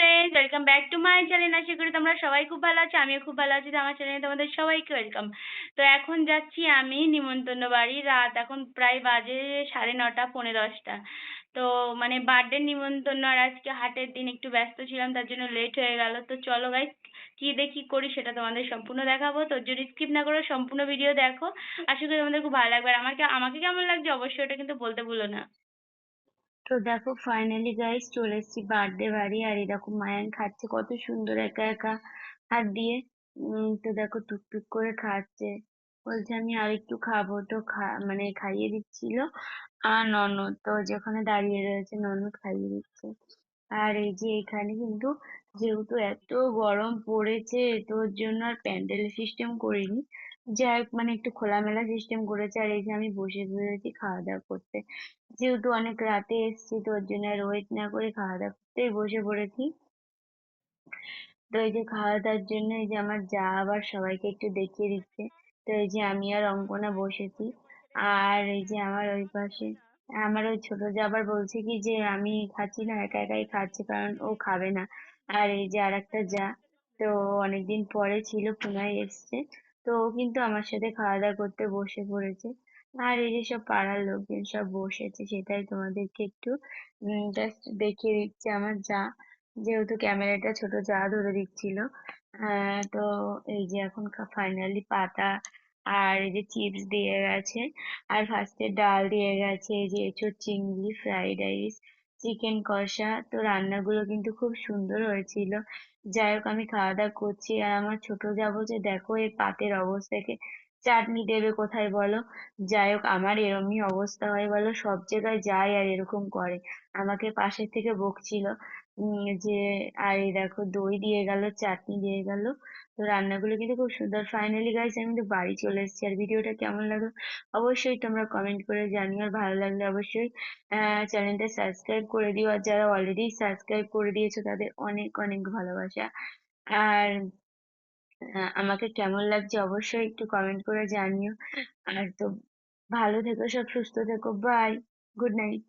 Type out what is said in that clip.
Friends welcome back to my channel আশা করি তোমরা সবাই খুব ভালো আছো, আমিও খুব ভালো আছি, তো আমার চ্যানেলে তোমাদের সবাইকে ওয়েলকাম তো এখন যাচ্ছি আমি নিমন্ত্রণ বাড়ি, রাত এখন প্রায় বাজে সাড়ে নটা, পৌনে দশটা। তো মানে বার্থডে নিমন্ত্রণ আর আজকে হাটের দিন একটু ব্যস্ত ছিলাম, তার জন্য লেট হয়ে গেল। তো চলো ভাই কি দেখি করি সেটা তোমাদের সম্পূর্ণ দেখাবো। তোর যদি স্কিপ না করে, সম্পূর্ণ ভিডিও দেখো। আশা করি তোমাদের খুব ভালো লাগবে। আর আমাকে আমাকে কেমন লাগছে অবশ্যই ওটা কিন্তু বলতে ভুলো না। তো দেখো ফাইনালি গাইস চলে এসেছি বার্থডে বাড়ি আর এরকম মায়ান খাচ্ছে, কত সুন্দর একা একা হাত দিয়ে। তো দেখো টুকটুক করে খাচ্ছে। বলছে আমি আর একটু খাব, তো খা মানে খাইয়ে দিচ্ছিল। আর ননদ, তো যেখানে দাঁড়িয়ে রয়েছে, ননদ খাইয়ে দিচ্ছে। আর এই যে এখানে কিন্তু যেহেতু এত গরম পড়েছে, তোর জন্য আর প্যান্ডেল সিস্টেম করিনি। যাই মানে একটু খোলামেলা সিস্টেম করেছে আর এই যে আমি বসে পড়েছি খাওয়া দাওয়া করতে। যেহেতু অনেক রাতে এসেছি, তো ওর জন্য আর ওয়েট না করে খাওয়া দাওয়া করতেই বসে পড়েছি। তো এই যে খাওয়া দাওয়ার জন্য এই যে আমার যা আবার সবাইকে একটু দেখিয়ে দিচ্ছে। তো এই যে আমি আর অঙ্কনা বসেছি। আর এই যে আমার ওই পাশে, আমার ওই ছোট যা আবার বলছে কি যে আমি খাচ্ছি না, একা একাই খাচ্ছে কারণ ও খাবে না। আর এই যে আর একটা যা, তো অনেকদিন পরে ছিল, পুনায় এসছে। তো ও কিন্তু আমার সাথে খাওয়া দাওয়া করতে বসে পড়েছে। আর এই যে সব পাড়ার লোকজন সব বসেছে, সেটাই তোমাদেরকে একটু জাস্ট দেখিয়ে দিচ্ছে। আমার যা, যেহেতু ক্যামেরাটা ছোট, যা ধরে দিচ্ছিল। আহ তো এই যে এখন ফাইনালি পাতা আর এই যে চিপস দিয়ে গেছে। আর ফার্স্টে ডাল দিয়ে গেছে, এই যে এঁচোড়, চিংড়ি ফ্রাইড রাইস চিকেন কষা। তো রান্নাগুলো কিন্তু খুব সুন্দর হয়েছিল। যাই হোক, আমি খাওয়া দাওয়া করছি। আর আমার ছোট যা বলছে, দেখো এই পাতের অবস্থাকে চাটনি দেবে কোথায় বলো? যাই হোক আমার এরমই অবস্থা হয় বলো, সব জায়গায় যায় আর এরকম করে। আমাকে পাশের থেকে বকছিল, উম, যে, আর এই দেখো, দই দিয়ে গেল, চাটনি দিয়ে গেল। তো রান্নাগুলো কিন্তু খুব সুন্দর। ফাইনালি গাইস আমি কিন্তু বাড়ি চলে এসেছি। আর ভিডিওটা কেমন লাগল অবশ্যই তোমরা কমেন্ট করে জানিও। আর ভালো লাগলে অবশ্যই চ্যানেলটা সাবস্ক্রাইব করে দিও। আর যারা অলরেডি সাবস্ক্রাইব করে দিয়েছ, তাদের অনেক অনেক ভালোবাসা। আর আমাকে কেমন লাগছে অবশ্যই একটু কমেন্ট করে জানিও। আর তো ভালো থেকো, সব সুস্থ থেকো। Bye good night